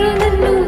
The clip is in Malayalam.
കരുണന്നു